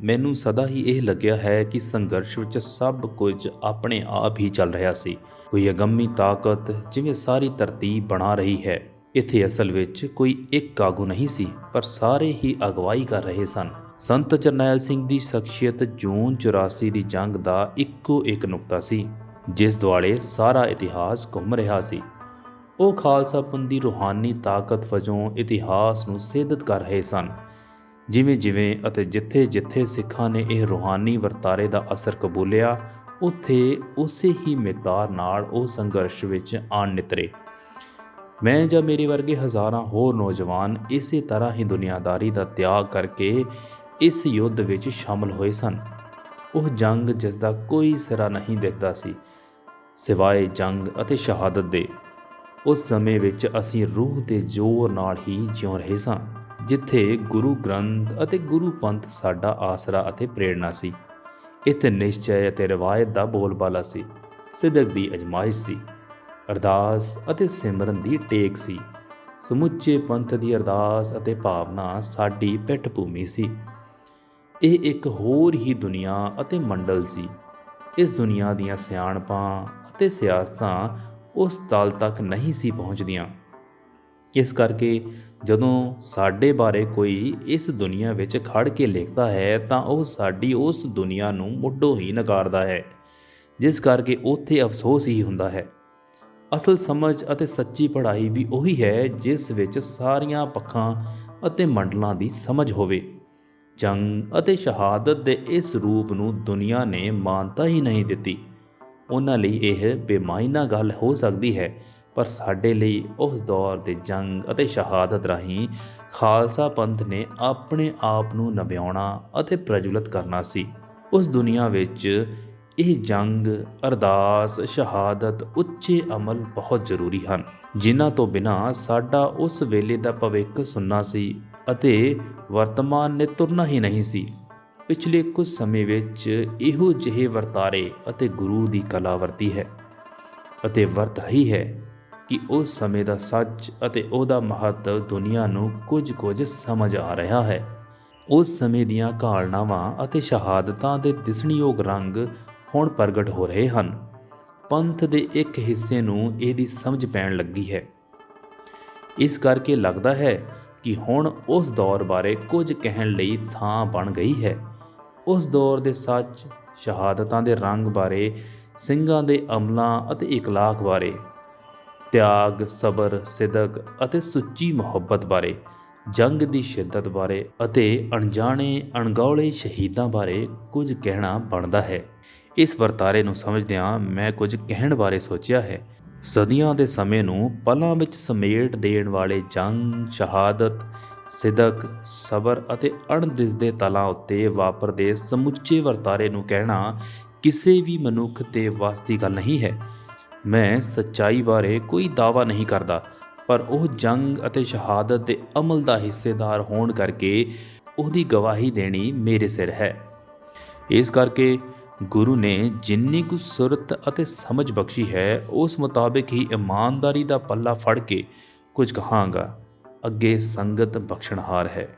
ਮੈਨੂੰ ਸਦਾ ਹੀ ਇਹ ਲੱਗਿਆ ਹੈ ਕਿ ਸੰਘਰਸ਼ ਵਿੱਚ ਸਭ ਕੁਝ ਆਪਣੇ ਆਪ ਹੀ ਚੱਲ ਰਿਹਾ ਸੀ। ਕੋਈ ਅਗੰਮੀ ਤਾਕਤ ਜਿਵੇਂ ਸਾਰੀ ਤਰਤੀਬ ਬਣਾ ਰਹੀ ਹੈ। ਇੱਥੇ ਅਸਲ ਵਿੱਚ ਕੋਈ ਇੱਕ ਆਗੂ ਨਹੀਂ ਸੀ, ਪਰ ਸਾਰੇ ਹੀ ਅਗਵਾਈ ਕਰ ਰਹੇ ਸਨ। ਸੰਤ ਜਰਨੈਲ ਸਿੰਘ ਦੀ ਸ਼ਖਸੀਅਤ ਜੂਨ 84 ਦੀ ਜੰਗ ਦਾ ਇੱਕੋ ਇੱਕ ਨੁਕਤਾ ਸੀ, ਜਿਸ ਦੁਆਲੇ ਸਾਰਾ ਇਤਿਹਾਸ ਘੁੰਮ ਰਿਹਾ ਸੀ। ਉਹ ਖਾਲਸਾ ਪੰਥ ਦੀ ਰੂਹਾਨੀ ਤਾਕਤ ਵਜੋਂ ਇਤਿਹਾਸ ਨੂੰ ਸਿੱਧਤ ਕਰ ਰਹੇ ਸਨ। ਜਿਵੇਂ ਜਿਵੇਂ ਅਤੇ ਜਿੱਥੇ ਜਿੱਥੇ ਸਿੱਖਾਂ ਨੇ ਇਹ ਰੂਹਾਨੀ ਵਰਤਾਰੇ ਦਾ ਅਸਰ ਕਬੂਲਿਆ, ਉੱਥੇ ਉਸੇ ਹੀ ਮਿਕਦਾਰ ਨਾਲ ਉਹ ਸੰਘਰਸ਼ ਵਿੱਚ ਆਣ ਨਿਤਰੇ। ਮੈਂ ਜਾਂ ਮੇਰੇ ਵਰਗੇ ਹਜ਼ਾਰਾਂ ਹੋਰ ਨੌਜਵਾਨ ਇਸੇ ਤਰ੍ਹਾਂ ਹੀ ਦੁਨੀਆਦਾਰੀ ਦਾ ਤਿਆਗ ਕਰਕੇ ਇਸ ਯੁੱਧ ਵਿੱਚ ਸ਼ਾਮਲ ਹੋਏ ਸਨ। ਉਹ ਜੰਗ ਜਿਸ ਦਾ ਕੋਈ ਸਿਰਾ ਨਹੀਂ ਦਿਖਦਾ ਸੀ, ਸਿਵਾਏ ਜੰਗ ਅਤੇ ਸ਼ਹਾਦਤ ਦੇ। ਉਸ ਸਮੇਂ ਵਿੱਚ ਅਸੀਂ ਰੂਹ ਦੇ ਜ਼ੋਰ ਨਾਲ ਹੀ ਜਿਉ ਰਹੇ ਸਾਂ। ਜਿੱਥੇ ਗੁਰੂ ਗ੍ਰੰਥ ਅਤੇ ਗੁਰੂ ਪੰਥ ਸਾਡਾ ਆਸਰਾ ਅਤੇ ਪ੍ਰੇਰਣਾ ਸੀ। ਇੱਥੇ ਨਿਸ਼ਚੈ ਅਤੇ ਰਵਾਇਤ ਦਾ ਬੋਲਬਾਲਾ ਸੀ। ਸਿੱਧਕ ਦੀ ਅਜਮਾਇਸ਼ ਸੀ। ਅਰਦਾਸ ਅਤੇ ਸਿਮਰਨ ਦੀ ਟੇਕ ਸੀ। ਸਮੁੱਚੇ ਪੰਥ ਦੀ ਅਰਦਾਸ ਅਤੇ ਭਾਵਨਾ ਸਾਡੀ ਪਿੱਠ ਭੂਮੀ ਸੀ। ਇਹ ਇੱਕ ਹੋਰ ਹੀ ਦੁਨੀਆ ਅਤੇ ਮੰਡਲ ਸੀ। ਇਸ ਦੁਨੀਆ ਦੀਆਂ ਸਿਆਣਪਾਂ ਅਤੇ ਸਿਆਸਤਾਂ ਉਸ ਤਲ ਤੱਕ ਨਹੀਂ ਸੀ ਪਹੁੰਚਦੀਆਂ। ਇਸ ਕਰਕੇ ਜਦੋਂ ਸਾਡੇ ਬਾਰੇ ਕੋਈ ਇਸ ਦੁਨੀਆ ਵਿੱਚ ਖੜ ਕੇ ਲਿਖਦਾ ਹੈ, ਤਾਂ ਉਹ ਸਾਡੀ ਉਸ ਦੁਨੀਆ ਨੂੰ ਮੁੱਢੋਂ ਹੀ ਨਕਾਰਦਾ ਹੈ, ਜਿਸ ਕਰਕੇ ਉੱਥੇ ਅਫਸੋਸ ਹੀ ਹੁੰਦਾ ਹੈ। ਅਸਲ ਸਮਝ ਅਤੇ ਸੱਚੀ ਪੜ੍ਹਾਈ ਵੀ ਉਹੀ ਹੈ, ਜਿਸ ਵਿੱਚ ਸਾਰੀਆਂ ਪੱਖਾਂ ਅਤੇ ਮੰਡਲਾਂ ਦੀ ਸਮਝ ਹੋਵੇ। ਜੰਗ ਅਤੇ ਸ਼ਹਾਦਤ ਦੇ ਇਸ ਰੂਪ ਨੂੰ ਦੁਨੀਆ ਨੇ ਮਾਨਤਾ ਹੀ ਨਹੀਂ ਦਿੱਤੀ। ਉਹਨਾਂ ਲਈ ਇਹ ਬੇਮਾਇਨਾ ਗੱਲ ਹੋ ਸਕਦੀ ਹੈ ਪਰ ਸਾਡੇ ਲਈ ਉਸ ਦੌਰ ਦੇ ਜੰਗ ਅਤੇ ਸ਼ਹਾਦਤ ਰਾਹੀਂ ਖਾਲਸਾ ਪੰਥ ਨੇ ਆਪਣੇ ਆਪ ਨੂੰ ਨਵਿਆਉਣਾ ਅਤੇ ਪ੍ਰਜਵਲਿਤ ਕਰਨਾ ਸੀ। ਉਸ ਦੁਨੀਆ ਵਿੱਚ ਇਹ ਜੰਗ, ਅਰਦਾਸ, ਸ਼ਹਾਦਤ ਉੱਚੇ ਅਮਲ ਬਹੁਤ ਜ਼ਰੂਰੀ ਹਨ। ਜਿਨ੍ਹਾਂ ਤੋਂ ਬਿਨਾ ਸਾਡਾ ਉਸ ਵੇਲੇ ਦਾ ਭਵਿੱਖ ਸੁੰਨਾ ਸੀ ਅਤੇ ਵਰਤਮਾਨ ਨੇ ਤੁਰਨਾ ਹੀ ਨਹੀਂ ਸੀ। ਪਿਛਲੇ ਕੁਝ ਸਮੇਂ ਵਿੱਚ ਇਹੋ ਜਿਹੇ ਵਰਤਾਰੇ ਅਤੇ ਗੁਰੂ ਦੀ ਕਲਾ ਵਰਤੀ ਹੈ ਅਤੇ ਵਰਤ ਰਹੀ ਹੈ। ਕਿ ਉਸ ਸਮੇਂ ਦਾ ਸੱਚ ਅਤੇ ਉਹਦਾ ਮਹੱਤਵ ਦੁਨੀਆ ਨੂੰ ਕੁਝ ਕੁਝ ਸਮਝ ਆ ਰਿਹਾ ਹੈ। ਉਸ ਸਮੇਂ ਦੀਆਂ ਘਾਲਣਾਵਾਂ ਅਤੇ ਸ਼ਹਾਦਤਾਂ ਦੇ ਦਿਸਣਯੋਗ ਰੰਗ ਹੁਣ ਪ੍ਰਗਟ ਹੋ ਰਹੇ ਹਨ। ਪੰਥ ਦੇ ਇੱਕ ਹਿੱਸੇ ਨੂੰ ਇਹਦੀ ਸਮਝ ਪੈਣ ਲੱਗੀ ਹੈ। ਇਸ ਕਰਕੇ ਲੱਗਦਾ ਹੈ ਕਿ ਹੁਣ ਉਸ ਦੌਰ ਬਾਰੇ ਕੁਝ ਕਹਿਣ ਲਈ ਥਾਂ ਬਣ ਗਈ ਹੈ। ਉਸ ਦੌਰ ਦੇ ਸੱਚ, ਸ਼ਹਾਦਤਾਂ ਦੇ ਰੰਗ ਬਾਰੇ, ਸਿੰਘਾਂ ਦੇ ਅਮਲਾਂ ਅਤੇ ਇਕਲਾਕ ਬਾਰੇ ਤਿਆਗ, ਸਬਰ, ਸਿਦਕ ਅਤੇ ਸੁੱਚੀ ਮੁਹੱਬਤ ਬਾਰੇ, ਜੰਗ ਦੀ ਸ਼ਿੱਦਤ ਬਾਰੇ ਅਤੇ ਅਣਜਾਣੇ, ਅਣਗੌਲੇ ਸ਼ਹੀਦਾਂ ਬਾਰੇ ਕੁਝ ਕਹਿਣਾ ਬਣਦਾ ਹੈ। ਇਸ ਵਰਤਾਰੇ ਨੂੰ ਸਮਝਦਿਆਂ ਮੈਂ ਕੁਝ ਕਹਿਣ ਬਾਰੇ ਸੋਚਿਆ ਹੈ। ਸਦੀਆਂ ਦੇ ਸਮੇਂ ਨੂੰ ਪਲਾਂ ਵਿੱਚ ਸਮੇਟ ਦੇਣ ਵਾਲੇ ਜੰਗ, ਸ਼ਹਾਦਤ, ਸਿਦਕ, ਸਬਰ ਅਤੇ ਅਣਦਿਸਦੇ ਤਲਾਂ ਉੱਤੇ ਵਾਪਰਦੇ ਸਮੁੱਚੇ ਵਰਤਾਰੇ ਨੂੰ ਕਹਿਣਾ ਕਿਸੇ ਵੀ ਮਨੁੱਖ ਤੇ ਵਾਸਤੀ ਗੱਲ ਨਹੀਂ ਹੈ। ਮੈਂ ਸੱਚਾਈ ਬਾਰੇ ਕੋਈ ਦਾਵਾ ਨਹੀਂ ਕਰਦਾ, ਪਰ ਉਹ ਜੰਗ ਅਤੇ ਸ਼ਹਾਦਤ ਦੇ ਅਮਲ ਦਾ ਹਿੱਸੇਦਾਰ ਹੋਣ ਕਰਕੇ ਉਹਦੀ ਗਵਾਹੀ ਦੇਣੀ ਮੇਰੇ ਸਿਰ ਹੈ। ਇਸ ਕਰਕੇ ਗੁਰੂ ਨੇ ਜਿੰਨੀ ਕੁ ਸੁਰਤ ਅਤੇ ਸਮਝ ਬਖਸ਼ੀ ਹੈ, ਉਸ ਮੁਤਾਬਿਕ ਹੀ ਇਮਾਨਦਾਰੀ ਦਾ ਪੱਲਾ ਫੜ ਕੇ ਕੁਝ ਕਹਾਂਗਾ, ਅੱਗੇ ਸੰਗਤ ਬਖਸ਼ਣਹਾਰ ਹੈ।